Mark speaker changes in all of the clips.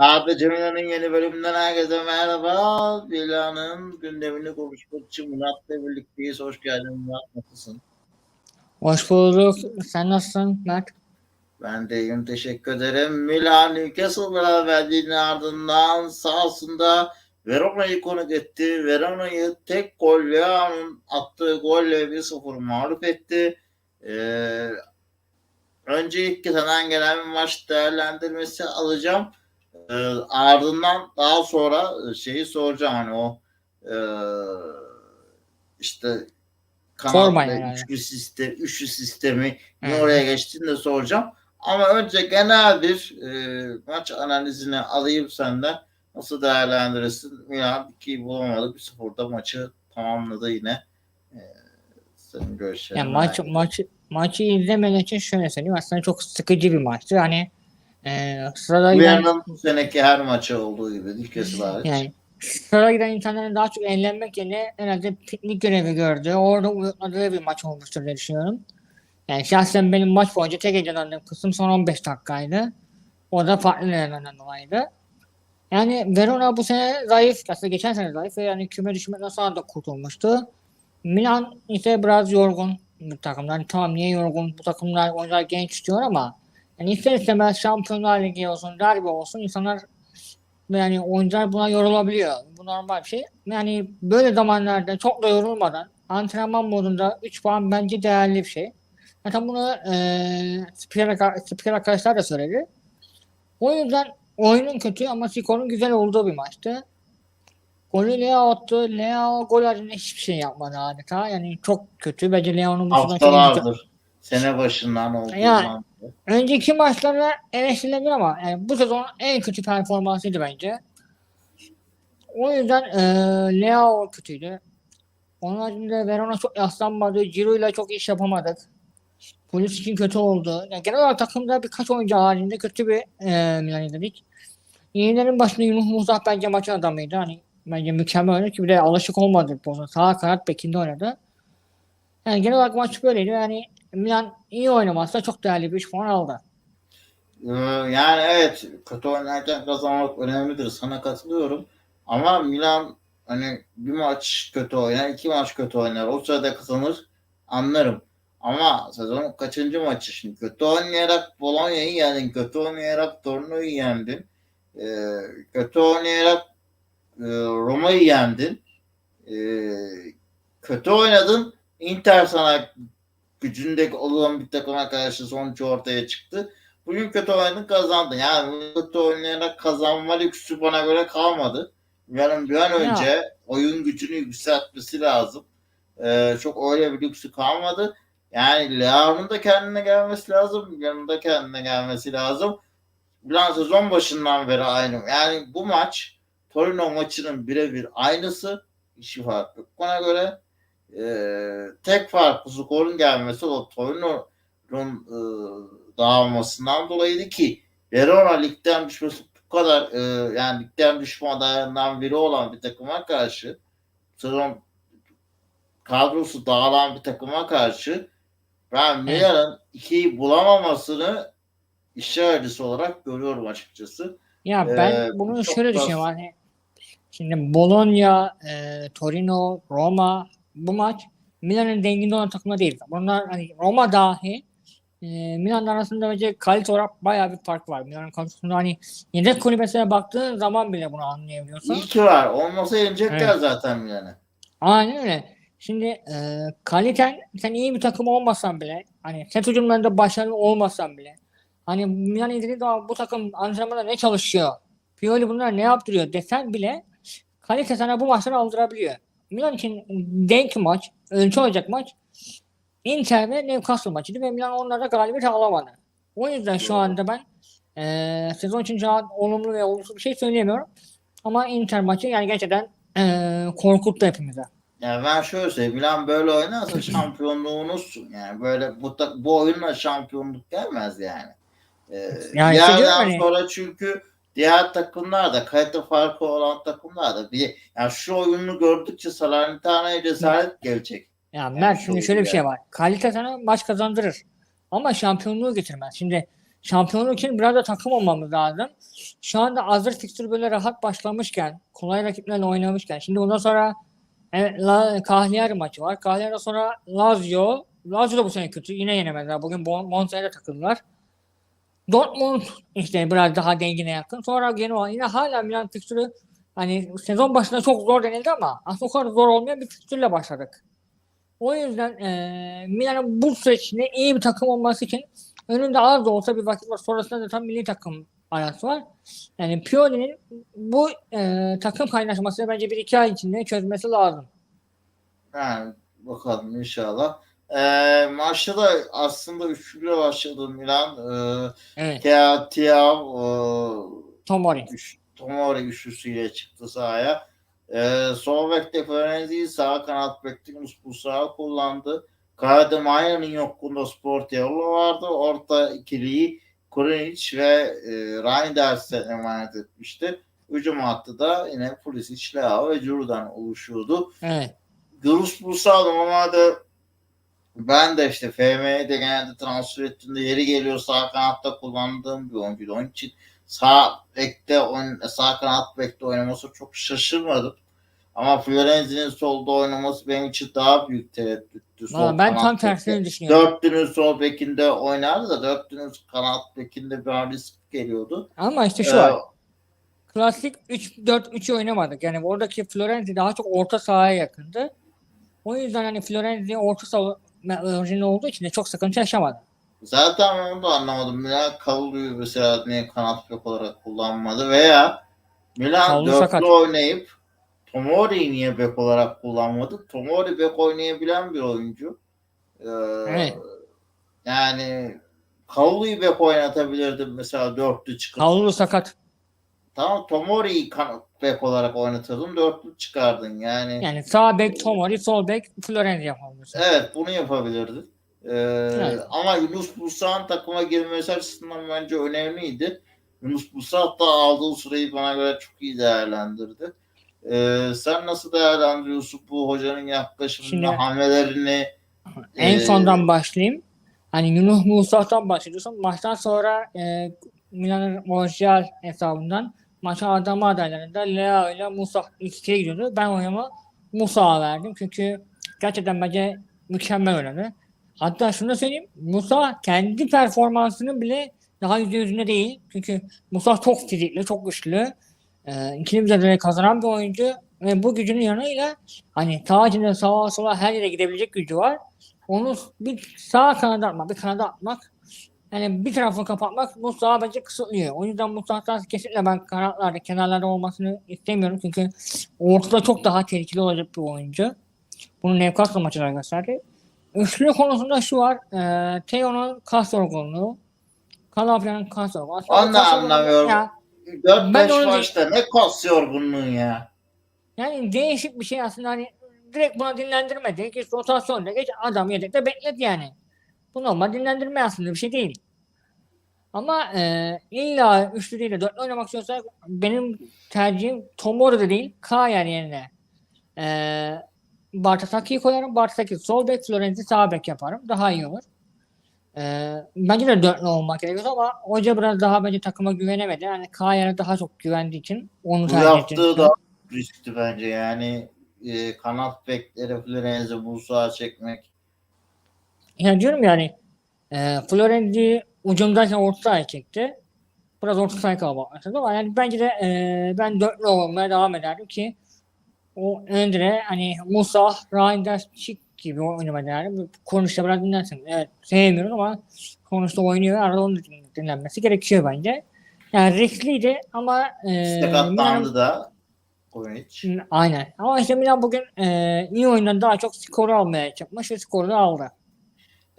Speaker 1: Abi Cemile'nin yeni bölümünden herkese merhaba. Vila'nın gündemini konuşmak için Murat'la birlikteyiz. Hoş geldin Murat. Nasılsın?
Speaker 2: Hoş bulduk. Sen nasılsın Mert?
Speaker 1: Ben de iyiyim. Teşekkür ederim. Milan Newcastle beraberliğinin ardından sahasında Verona'yı konuk etti. Verona'yı tek gol Leao'nun attığı golle 1-0 mağlup etti. Ee, öncelikle senden gelen bir maç değerlendirmesi alacağım. Ee, ardından daha sonra şeyi soracağım hani o e, işte kanatlı
Speaker 2: yani.
Speaker 1: üçlü sistem, üçlü sistemi
Speaker 2: Hı.
Speaker 1: oraya geçtiğini de soracağım. Ama önce genel bir e, maç analizini alayım senden. Nasıl değerlendirirsin? Milan 2'yi bulamadı. 1-0'da maçı tamamladı yine. E, senin görüşlerini
Speaker 2: Yani maç maçı maçı izlemen için şöyle söyleyeyim. Aslında çok sıkıcı bir maçtı. Hani e, sırada giden
Speaker 1: Milan'ın bu seneki her maçı olduğu gibi kez hariç.
Speaker 2: yani sırada giden insanların daha çok eğlenmek yerine herhalde piknik görevi gördü. Orada uyutmadığı bir maç olmuştur diye düşünüyorum. Yani şahsen benim maç boyunca tek heyecanlandığım kısım son 15 dakikaydı. O da farklı nedenlerden dolayıydı. Yani Verona bu sene zayıf. Aslında geçen sene zayıf ve yani küme düşmekten sonra da kurtulmuştu. Milan ise biraz yorgun bir takım. Yani tamam niye yorgun? Bu takımlar oyuncular genç istiyor ama yani ister istemez Şampiyonlar Ligi olsun, derbi olsun insanlar yani oyuncular buna yorulabiliyor. Bu normal bir şey. Yani böyle zamanlarda çok da yorulmadan antrenman modunda 3 puan bence değerli bir şey. Zaten bunu eee spiker, spiker arkadaşlar da söyledi. O yüzden oyunun kötü ama skorun güzel olduğu bir maçtı. Golü Leo attı. Leo gol haricinde hiçbir şey yapmadı adeta. Yani çok kötü. Bence Leo'nun kötü-
Speaker 1: Haftalardır. Sene başından olduğu
Speaker 2: Yani-
Speaker 1: zaman.
Speaker 2: Önceki maçlarda eleştirilebilir ama yani bu sezon en kötü performansıydı bence. O yüzden eee Leo kötüydü. Onun haricinde Verona çok yaslanmadı. Ciro ile çok iş yapamadık. Polis için kötü oldu. Yani genel olarak takımda birkaç oyuncu halinde kötü bir eee Milan izledik. Yenilerin başında Yunus Musa bence maçın adamıydı. Hani bence mükemmel oynadı ki bir de alışık olmadı. Sağ kanat bekinde oynadı. Yani genel olarak maç böyleydi. Yani Milan iyi oynamazsa çok değerli bir 3 puan aldı.
Speaker 1: Ee, Yani evet kötü oynarken kazanmak önemlidir. Sana katılıyorum. Ama Milan hani bir maç kötü oynar, iki maç kötü oynar. O sırada kazanır anlarım. Ama sezonun kaçıncı maçı şimdi? Kötü oynayarak Bolonya'yı yendin. Kötü oynayarak Torino'yu yendin. Ee, kötü oynayarak e, Roma'yı yendin. Ee, kötü oynadın. Inter sana gücünde olan bir takıma karşı sonuç ortaya çıktı. Bugün kötü oynadın kazandın. Yani kötü oynayarak kazanma lüksü bana göre kalmadı. Yani bir an
Speaker 2: Ya.
Speaker 1: önce oyun gücünü yükseltmesi lazım. Ee, çok öyle bir lüksü kalmadı. Yani Leao'nun da kendine gelmesi lazım. Milan'ın da kendine gelmesi lazım. Milan sezon başından beri aynı. Yani bu maç Torino maçının birebir aynısı. Hiçbir fark yok bana göre. Ee, tek farklı skorun gelmesi o Torino'nun e, dağılmasından dolayıydı ki Verona ligden düşmesi bu kadar e, yani ligden düşme adaylarından biri olan bir takıma karşı sezon kadrosu dağılan bir takıma karşı ben Milan'ın ikiyi bulamamasını işaret acısı olarak görüyorum açıkçası.
Speaker 2: Ya ben
Speaker 1: Ee,
Speaker 2: bunu şöyle
Speaker 1: da-
Speaker 2: düşünüyorum. Hani şimdi Bologna, e, Torino, Roma bu maç Milan'ın denginde olan takımlar değil. Bunlar hani Roma dahi e, Milan arasında bence kalite olarak bayağı bir fark var. Milan'ın kadrosunda hani yedek kulübesine baktığın zaman bile bunu anlayabiliyorsun.
Speaker 1: İyi ki var. Olmasa yenecekler
Speaker 2: Evet.
Speaker 1: zaten Milan'ı.
Speaker 2: Aynen öyle. Şimdi e, kaliten sen iyi bir takım olmasan bile hani set hücumlarında başarılı olmasan bile hani Milan zaman bu takım antrenmanda ne çalışıyor? Pioli bunlar ne yaptırıyor desen bile kalite sana bu maçları aldırabiliyor. Milan için denk maç, ölçü olacak maç Inter ve Newcastle maçıydı ve Milan onlarda galibiyet alamadı. O yüzden şu anda ben e, sezon için an olumlu ve olumsuz bir şey söyleyemiyorum. Ama Inter maçı yani gerçekten e, korkuttu hepimize.
Speaker 1: Yani ben şöyle söyleyeyim. Milan böyle oynarsa şampiyonluğunuz yani böyle bu, bu oyunla şampiyonluk gelmez yani. Ee,
Speaker 2: Yani
Speaker 1: yerden
Speaker 2: hani-
Speaker 1: sonra çünkü diğer takımlar da kalite farkı olan takımlar da bir yani şu oyunu gördükçe Salernitane'ye cesaret gelecek.
Speaker 2: Ya Mert şimdi
Speaker 1: şöyle
Speaker 2: bir
Speaker 1: yani.
Speaker 2: şey var. Kalite sana maç kazandırır. Ama şampiyonluğu getirmez. Şimdi şampiyonluk için biraz da takım olmamız lazım. Şu anda hazır fikstür böyle rahat başlamışken, kolay rakiplerle oynamışken, şimdi ondan sonra La, Cagliari maçı var. Cagliari'den sonra Lazio. Lazio da bu sene kötü. Yine yenemediler. Bugün Monza'ya da takıldılar. Dortmund işte biraz daha dengine yakın. Sonra Genoa yine hala Milan fikstürü hani sezon başında çok zor denildi ama aslında o kadar zor olmayan bir fikstürle başladık. O yüzden eee Milan'ın bu süreçte iyi bir takım olması için önünde az da olsa bir vakit var. Sonrasında da tam milli takım arası var. Yani Pioli'nin bu eee, takım kaynaşmasını bence bir iki ay içinde çözmesi lazım.
Speaker 1: Yani bakalım inşallah. Ee, maçta da aslında üçlüyle başladı Milan. Ee,
Speaker 2: Evet.
Speaker 1: Tia, Tia, e,
Speaker 2: Tomori.
Speaker 1: üç, Tomori üçlüsüyle çıktı sahaya. Ee, sol bekte Florenzi, sağ kanat bekte Musa kullandı. Kayade Maya'nın yokluğunda Sportiello vardı. Orta ikiliyi Kurinic ve e, Reinders'e emanet etmişti. Hücum hattı da yine Pulisic, Leao ve Giroud'dan oluşuyordu.
Speaker 2: Evet.
Speaker 1: Yunus Musa normalde ben de işte FM'ye de genelde transfer ettiğimde yeri geliyor sağ kanatta kullandığım bir oyuncu. Onun için sağ bekte sağ kanat bekte oynaması çok şaşırmadım. Ama Florenzi'nin solda oynaması benim için daha büyük tereddüttü. Sol
Speaker 2: Valla ben tam tersini düşünüyorum.
Speaker 1: Dörtlünün sol bekinde oynardı da dörtlünün kanat bekinde bir risk geliyordu.
Speaker 2: Ama işte şu
Speaker 1: Ee,
Speaker 2: var. Klasik 3-4-3 oynamadık. Yani oradaki Florenzi daha çok orta sahaya yakındı. O yüzden hani Florenzi orta saha orijinali olduğu için de çok sıkıntı yaşamadı.
Speaker 1: Zaten onu da anlamadım. Milan Kavlu'yu mesela niye kanat bek olarak kullanmadı veya Milan
Speaker 2: Kavlu
Speaker 1: dörtlü
Speaker 2: sakat.
Speaker 1: oynayıp Tomori'yi niye bek olarak kullanmadı? Tomori bek oynayabilen bir oyuncu. Ee,
Speaker 2: Evet.
Speaker 1: Yani Kavlu'yu bek oynatabilirdim mesela dörtlü çıkıp.
Speaker 2: Kavlu sakat.
Speaker 1: Tamam Tomori'yi kanat bek olarak oynatırdın dörtlü çıkardın yani.
Speaker 2: Yani sağ bek Tomori, sol bek Florenzi yapabilirsin.
Speaker 1: Evet bunu yapabilirdin. Ee,
Speaker 2: Evet.
Speaker 1: Ama Yunus Musa'nın takıma girmesi açısından bence önemliydi. Yunus Musa hatta aldığı süreyi bana göre çok iyi değerlendirdi. Ee, sen nasıl değerlendiriyorsun bu hocanın yaklaşımını,
Speaker 2: Şimdi-
Speaker 1: hamlelerini?
Speaker 2: En
Speaker 1: Ee,
Speaker 2: sondan başlayayım. Hani Yunus Musa'dan bahsediyorsun. Maçtan sonra e, Milan'ın orijinal hesabından maça adamı adaylarında Lea ile Musa ikiye gidiyordu. Ben oyumu Musa'ya verdim. Çünkü gerçekten bence mükemmel oynadı. Hatta şunu da söyleyeyim. Musa kendi performansının bile daha yüzde yüzünde değil. Çünkü Musa çok fizikli, çok güçlü. E, ikili mücadele kazanan bir oyuncu. Ve bu gücünün yanıyla hani sağ içinde sağa sola her yere gidebilecek gücü var onu bir sağa kanada atmak, bir kanada atmak yani bir tarafını kapatmak bu sağa bence kısıtlıyor. O yüzden bu saatten kesinlikle ben kanatlarda, kenarlarda olmasını istemiyorum. Çünkü ortada çok daha tehlikeli olacak bir oyuncu. Bunu Newcastle maçı da gösterdi. Üçlü konusunda şu var. E, Teo'nun kas yorgunluğu. Kalafia'nın. Aslında
Speaker 1: Onu da anlamıyorum.
Speaker 2: Ya,
Speaker 1: 4-5
Speaker 2: Ben onu-
Speaker 1: maçta ne kas yorgunluğun ya.
Speaker 2: Yani değişik bir şey aslında hani direkt buna dinlendirmedi. Geç rotasyonda geç adam yedekte beklet yani. Bu normal dinlendirme aslında bir şey değil. Ama e, illa üçlü değil de dörtlü oynamak istiyorsak benim tercihim Tomori da değil Kayer yerine e, Bartasaki'yi koyarım. Bartasaki sol bek, Florenzi sağ bek yaparım. Daha iyi olur. E, bence de dörtlü olmak gerekiyor ama hoca biraz daha bence takıma güvenemedi. Yani Kayer'e daha çok güvendiği için onu
Speaker 1: Bu
Speaker 2: tercih
Speaker 1: yaptığı
Speaker 2: etti.
Speaker 1: da riskti bence yani. E, kanat bekleri Florenzi Musa çekmek.
Speaker 2: Ya diyorum yani e, Florenzi ucundayken orta sahaya çekti. Biraz orta sahaya kalabalık başladı ama yani bence de e, ben dörtlü olmaya devam ederdim ki o önde hani Musa, Reinders, Çık gibi oynamaya denerdim. Konuşta biraz dinlersin. Evet sevmiyorum ama konuşta oynuyor arada onun dinlenmesi gerekiyor bence. Yani riskliydi ama e,
Speaker 1: Sakatlandı da.
Speaker 2: Hı, Aynen. Ama işte Milan bugün e, iyi oyundan daha çok skoru almaya çıkmış ve skoru da aldı.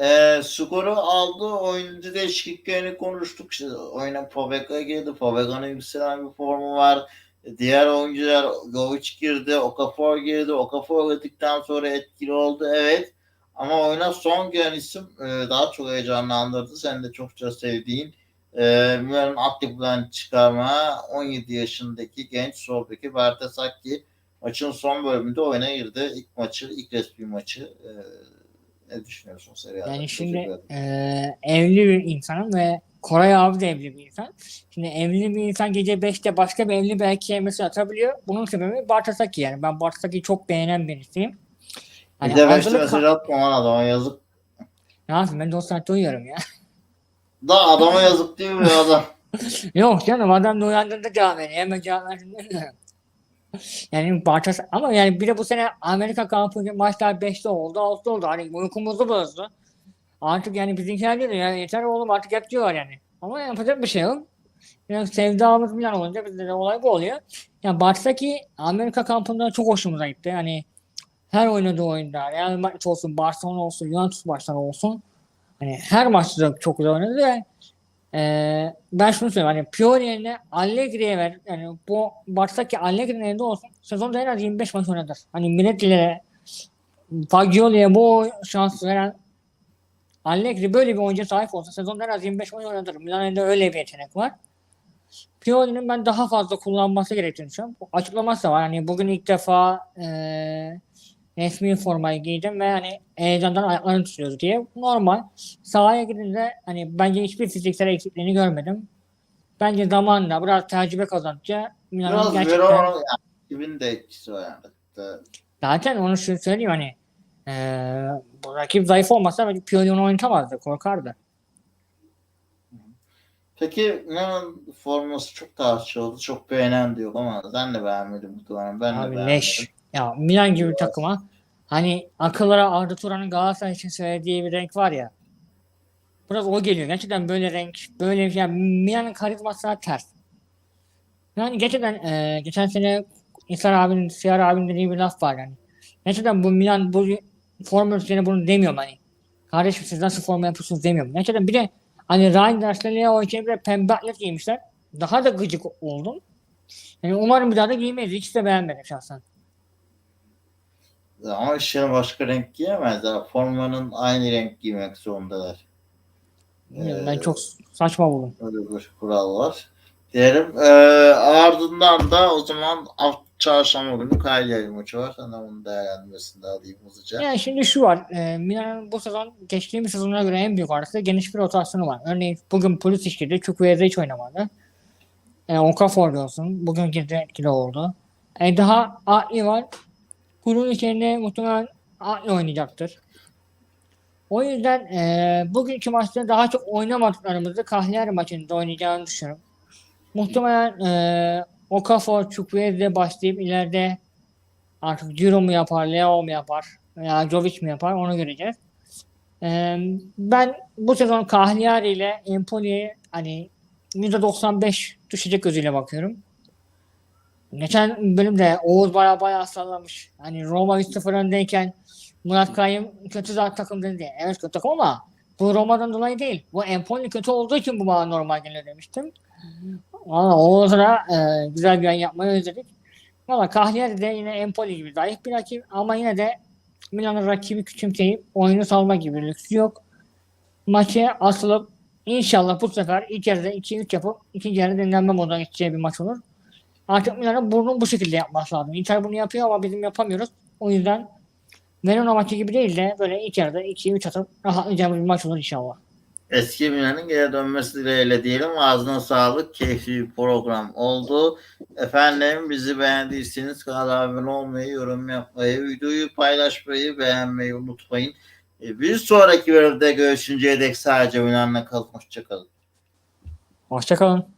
Speaker 1: E, skoru aldı. Oyuncu değişikliklerini konuştuk. İşte oyuna Pobega girdi. Pobega'nın yükselen bir formu var. Diğer oyuncular Jovic girdi. Okafor girdi. Okafor girdikten sonra etkili oldu. Evet. Ama oyuna son giren isim e, daha çok heyecanlandırdı. Sen de çokça sevdiğin e, Milan'ın aktiften çıkarma 17 yaşındaki genç sol beki Bertesakki maçın son bölümünde oyuna girdi. İlk maçı, ilk resmi maçı. E, ne düşünüyorsun Serie A'da?
Speaker 2: Yani şimdi e, evli bir insanım ve Koray abi de evli bir insan. Şimdi evli bir insan gece 5'te başka bir evli bir erkeğe mesaj atabiliyor. Bunun sebebi Bartasaki yani. Ben Bartasaki'yi çok beğenen birisiyim. Hani
Speaker 1: Bir de beşte
Speaker 2: azılı
Speaker 1: mesaj
Speaker 2: ka-
Speaker 1: atma lan adama yazık.
Speaker 2: Ne yapayım ben de o saatte uyuyorum ya.
Speaker 1: Da adama yazık değil mi adam?
Speaker 2: Yok canım adam da uyandığında cevap veriyor. Hemen cevap. Yani Bartas ama yani bir de bu sene Amerika kampı maçlar 5'te oldu 6'da oldu. Hani uykumuzu bozdu. Artık yani bizimkiler diyor ya yeter oğlum artık yap diyorlar yani. Ama yapacak bir şey yok. Biraz sevdamız falan olunca bizde de olay bu oluyor. Yani Bart'taki Amerika kampında çok hoşumuza gitti. Hani her oynadığı oyunda Real Madrid olsun, Barcelona olsun, Juventus maçları olsun. Hani her maçta çok güzel oynadı ve ee, ben şunu söyleyeyim hani Pioli yerine Allegri'ye ver. Yani bu Barça'daki Allegri'nin elinde olsun. Sezonda en az 25 maç oynadır. Hani Minetilere Fagioli'ye bu şans veren Allegri böyle bir oyuncuya sahip olsa sezonda en az 25 maç oynatır. Milan'ın öyle bir yetenek var. Pioli'nin ben daha fazla kullanması gerektiğini düşünüyorum. Açıklaması da var. Hani bugün ilk defa eee resmi formayı giydim ve hani heyecandan ayaklarım tutuyordu diye. Normal. Sahaya gidince hani bence hiçbir fiziksel eksikliğini görmedim. Bence zamanla biraz tecrübe kazanınca Milan'ın
Speaker 1: Biraz
Speaker 2: gerçekten
Speaker 1: Verona kimin de etkisi var yani.
Speaker 2: Zaten onu şunu söyleyeyim hani eee bu rakip zayıf olmasa bence Pioli onu oynatamazdı. Korkardı.
Speaker 1: Peki Milan'ın forması çok tartışıldı. Çok beğenen diyor ama sen de beğenmedin muhtemelen. Ben de
Speaker 2: Abi
Speaker 1: beğenmedim.
Speaker 2: leş. Ya Milan gibi bir takıma hani akıllara Arda Turan'ın Galatasaray için söylediği bir renk var ya. Biraz o geliyor. Gerçekten böyle renk, böyle bir şey. Yani Milan'ın karizması ters. Yani gerçekten e, geçen sene İsar abinin, Siyar abinin dediği bir laf var yani. Gerçekten bu Milan bu forma üzerine bunu demiyorum hani. Kardeşim siz nasıl forma yapıyorsunuz demiyorum. Gerçekten bir de hani Rangers Leo için bir de pembe atlet giymişler. Daha da gıcık oldum. Yani umarım bir daha da giymeyiz. Hiç de beğenmedim şahsen.
Speaker 1: Ama işine başka renk giyemezler. Formanın aynı renk giymek zorundalar.
Speaker 2: Bilmiyorum, ben
Speaker 1: Ee,
Speaker 2: çok saçma buldum.
Speaker 1: Öyle bir kural var. Diyelim. Ee, ardından da o zaman alt çarşamba günü Cagliari maçı var. Sana onun değerlendirmesini de alayım hızlıca.
Speaker 2: Yani şimdi şu var. E, Milan'ın bu sezon geçtiğimiz sezonlara göre en büyük artısı geniş bir rotasyonu var. Örneğin bugün polis işledi. Chukwueze hiç oynamadı. E, Okafor olsun. Bugün girdi etkili oldu. E, daha Atli var. Kurun içerisinde muhtemelen Atli oynayacaktır. O yüzden e, bugünkü maçta daha çok oynamadıklarımızı Cagliari maçında oynayacağını düşünüyorum. Muhtemelen e, Okafor, Chukwueze başlayıp ileride Artık Ciro mu yapar, Leo mu yapar veya Jovic mi yapar onu göreceğiz. Ee, ben bu sezon Cagliari ile Empoli'ye hani %95 düşecek gözüyle bakıyorum. Geçen bölümde Oğuz baya baya sallamış. Hani Roma 3-0 öndeyken Murat Kayım kötü zaten takım dedi. Evet kötü takım ama bu Roma'dan dolayı değil. Bu Empoli kötü olduğu için bu bana normal geliyor demiştim. Valla Oğuz'a e, güzel bir yayın yapmayı özledik. Valla Cagliari de yine Empoli gibi zayıf bir rakip ama yine de Milan'ın rakibi küçümseyip oyunu salma gibi lüksü yok. Maçı asılıp inşallah bu sefer ilk yarıda 2-3 yapıp ikinci yarıda dinlenme moduna geçeceği bir maç olur. Artık Milan'ın bunu bu şekilde yapması lazım. Inter bunu yapıyor ama bizim yapamıyoruz. O yüzden Verona maçı gibi değil de böyle ilk yarıda 2-3 atıp rahatlayacağımız bir maç olur inşallah.
Speaker 1: Eski Milan'ın geri dönmesi dileğiyle diyelim. Ağzına sağlık. Keyifli bir program oldu. Efendim bizi beğendiyseniz kanala abone olmayı, yorum yapmayı, videoyu paylaşmayı, beğenmeyi unutmayın. E, Bir sonraki bölümde görüşünceye dek sadece Milan'la kalın. Hoşçakalın.
Speaker 2: Hoşçakalın.